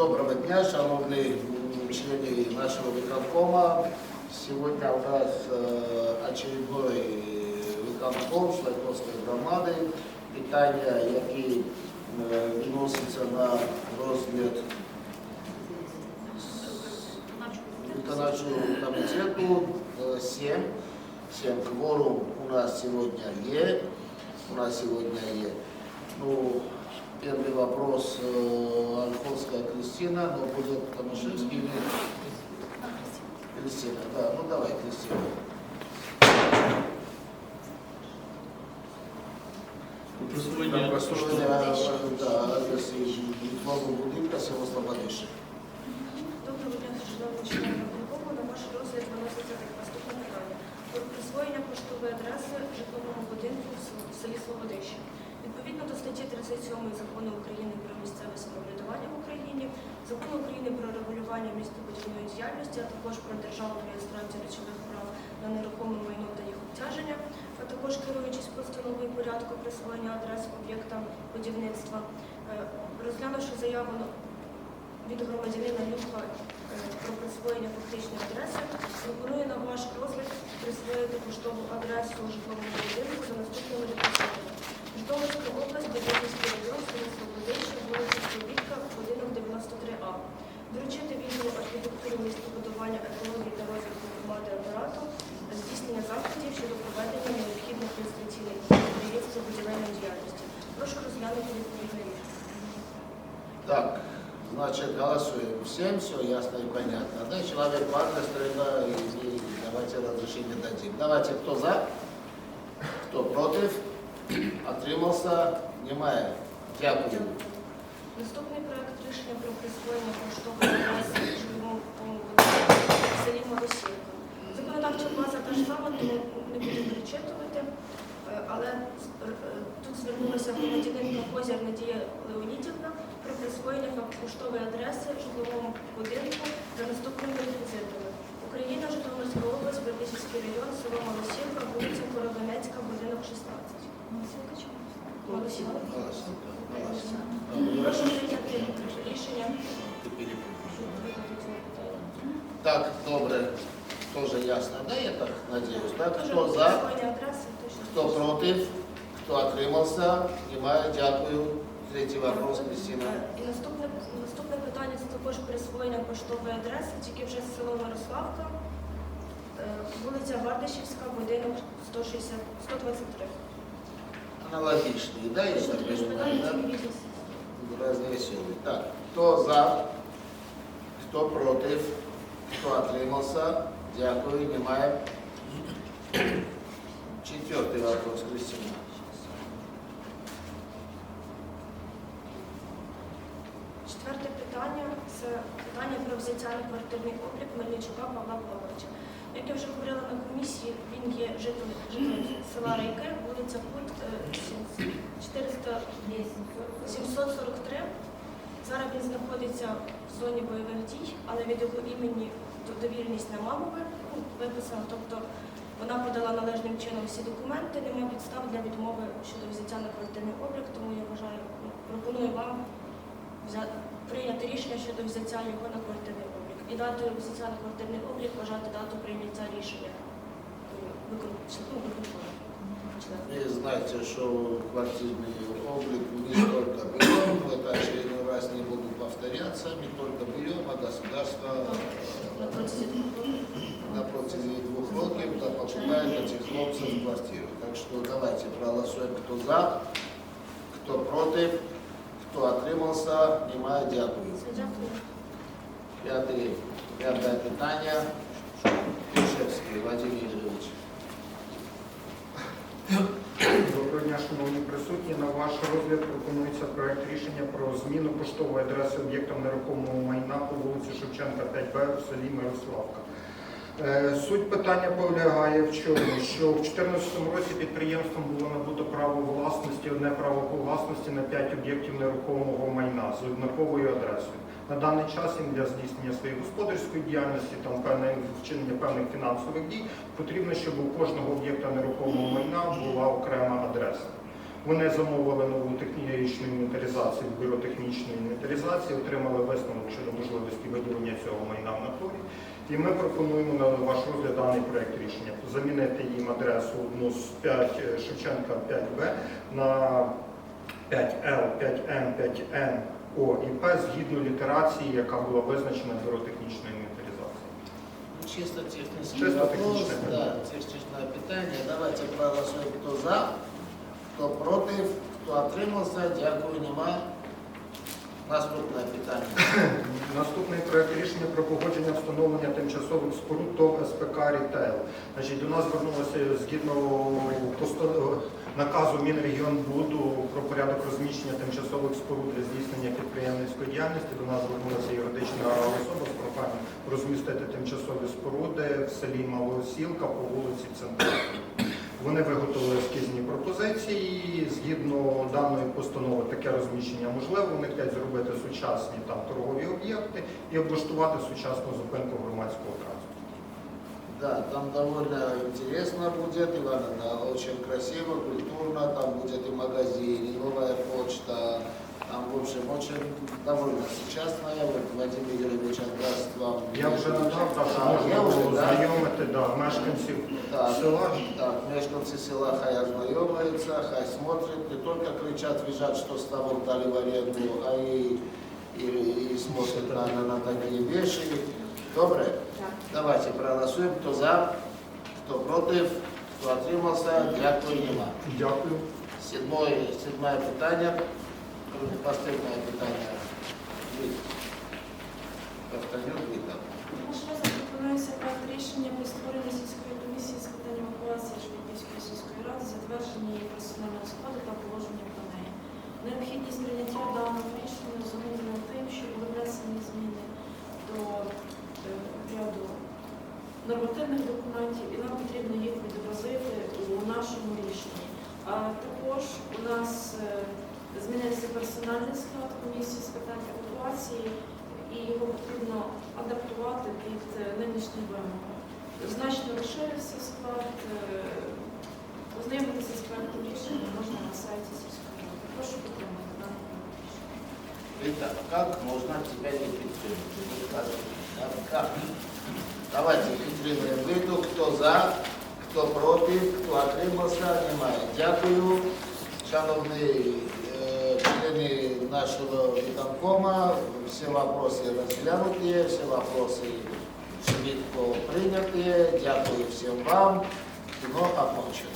Доброго дня, шановні члени нашего виконкома. Сегодня у нас э, очередной виконком Шлайковської громади. Питання, які е, відносяться на розгляд виконавчого комітету э, 7. 7 кворум у нас сегодня є. У нас сегодня є. Ну, первый вопрос э, Ольховская Кристина, но будет Томашевский или Кристина? Да, ну давай, Кристина. Присвоєння Построение, да, адрес житлового будинка село Слободище. Доброго дня, шановні члени виконкому. На ваш розгляд виноситься так наступне питання про присвоєння поштової адреси житлового будинку в в селі Слободище. Відповідно до статті 37 Закону України про місцеве самоврядування в Україні, Закону України про регулювання містобудівної діяльності, а також про державну реєстрацію речових прав на нерухоме майно та їх обтяження, а також керуючись постановою порядку присвоєння адрес об'єктам будівництва, е, розглянувши заяву від громадянина Люха е, про присвоєння фактичної адреси, пропоную на ваш розгляд присвоїти поштову адресу житлового будинку за наступними реквізитами. Житомирська область, Дебятівський район, село Слободище, вулиця Так, значит, голосуем. Всем все ясно и понятно. Да, человек в и, и давайте разрешение дадим. Давайте, кто за, кто против, отримался, немає. Дякую. Будинку за наступними реквізитами. Україна, Житомирська область, Бердичівський район, село Малосівка, вулиця Коробинецька, будинок 16. Малосівка чи Малосівка? Прошу прийняти рішення. Так, добре, тоже ясно, да, я так надеюсь. Так, хто за, хто против, хто отримався, немає, дякую. Третій вопрос, Кристина. І наступне, наступне питання це також присвоєння поштової адреси, тільки вже з село Мирославка, Е, вулиця Гардишівська, будинок 160, 123. Аналогічний, да, я так розумію, питання да? бізнес. Разные Так, кто за, кто против, кто отримался, дякую, немає. Четвертый вопрос, Кристина. Четверте питання це питання про взяття на квартирний облік Мельничука Павла Павловича. Як я вже говорила на комісії, він є жителем, села Райки, вулиця е, 400, 743. Зараз він знаходиться в зоні бойових дій, але від його імені до- довіреність на мамове ну, виписано. Тобто вона подала належним чином всі документи, немає підстав для відмови щодо взяття на квартирний облік, тому я вважаю, ну, пропоную вам взя- прийняти рішення щодо взяття його на квартирний облік. І датою взяття на квартирний облік вважати дату прийняття рішення е, викон- ну, виконкому. Члена. Вы знаете, что квартирный облик не только берем, в это очередной раз не буду повторяться, не только берем, а государство На протязі двох років. на протязі двух років да, покупает этих хлопцев квартиру. Так что давайте проголосуем, кто за, кто против, кто отримался, немає, дякую. Дякую. П'яте, п'яте питання. Пішевський Вадим Ігорович. Доброго дня, шановні присутні. На ваш розгляд пропонується проект рішення про зміну поштової адреси об'єктам нерухомого майна по вулиці Шевченка 5Б в селі Мирославка. Е, Суть питання полягає в чому, що в 2014 році підприємством було набуто право власності, одне право по власності на 5 об'єктів нерухомого майна з однаковою адресою. На даний час їм для здійснення своєї господарської діяльності, там вчинення певних фінансових дій, потрібно, щоб у кожного об'єкта нерухомого майна була окрема адреса. Вони замовили нову технічну інвентаризацію, бюро технічної інвентаризації, отримали висновок щодо можливості виділення цього майна в натурі. І ми пропонуємо на ваш розгляд даний проект рішення. Замінити їм адресу одну з 5 Шевченка 5Б на 5Л, 5М, 5Н, О і П згідно літерації, яка була визначена бюро технічної інвентаризації. Чисто технический Чисто вопрос, да, техническое питание. Давайте проголосуем, кто за, кто против, кто отримався. Дякую, нема. Наступне питання. Наступний проект рішення про погодження встановлення тимчасових споруд ТОВ СПК «Рітейл». Значить, до нас звернулося згідно наказу Мінрегіонбуду про порядок розміщення тимчасових споруд для здійснення підприємницької діяльності. До нас звернулася юридична особа з проханням розмістити тимчасові споруди в селі Малоосілка по вулиці Центральній. Вони виготовили ескізні пропозиції. Згідно даної постанови, таке розміщення можливо. Вони хочуть зробити сучасні там торгові об'єкти і облаштувати сучасну зупинку громадського транспорту. Да, там довольно интересно будет, Ивана, да, очень красиво, культурно, там будет и магазин, и новая почта, там, в общем, очень довольно сучасная, вот Вадим Игоревич отдаст вам. Я вже надав, так що А, можна я вже, було да? знайомити да, мешканців Так, села. так, мешканцы села хай ознайомляются, хай смотрят, не только кричат, визжат, что ставок дали в аренду, а и, и, и смотрят на, на, на такие вещи. Добре? Давайте проголосуем, кто за, кто против, кто отримался, дякую, нема. Дякую. Седьмое, седьмое питання, последнее питання. Віта. Наш розгляд пропонується проект рішення про створення сільської комісії з питань евакуації Житомирської сільської ради, затвердження її персонального складу та положення про неї. Необхідність прийняття даного рішення зумовлена тим, що були внесені зміни до е, ряду нормативних документів, і нам потрібно їх відобразити у нашому рішенні. А також у нас е, змінився персональний склад комісії з питань евакуації, і його потрібно адаптувати під е, нинішні вимоги. Значно розширився склад. е, Ознайомитися з проектом рішення можна на сайті сільської ради. Прошу підтримати рішення. Віта, как можно тебя не підтримати? Ну, Как? Давайте підтримуємо Віту, хто за, хто проти, хто отримався, немає. Дякую, шановні е, нашего виконкома. Всі вопроси розглянуті, всі вопроси швидко прийняті. Дякую всем вам. Кино окончено.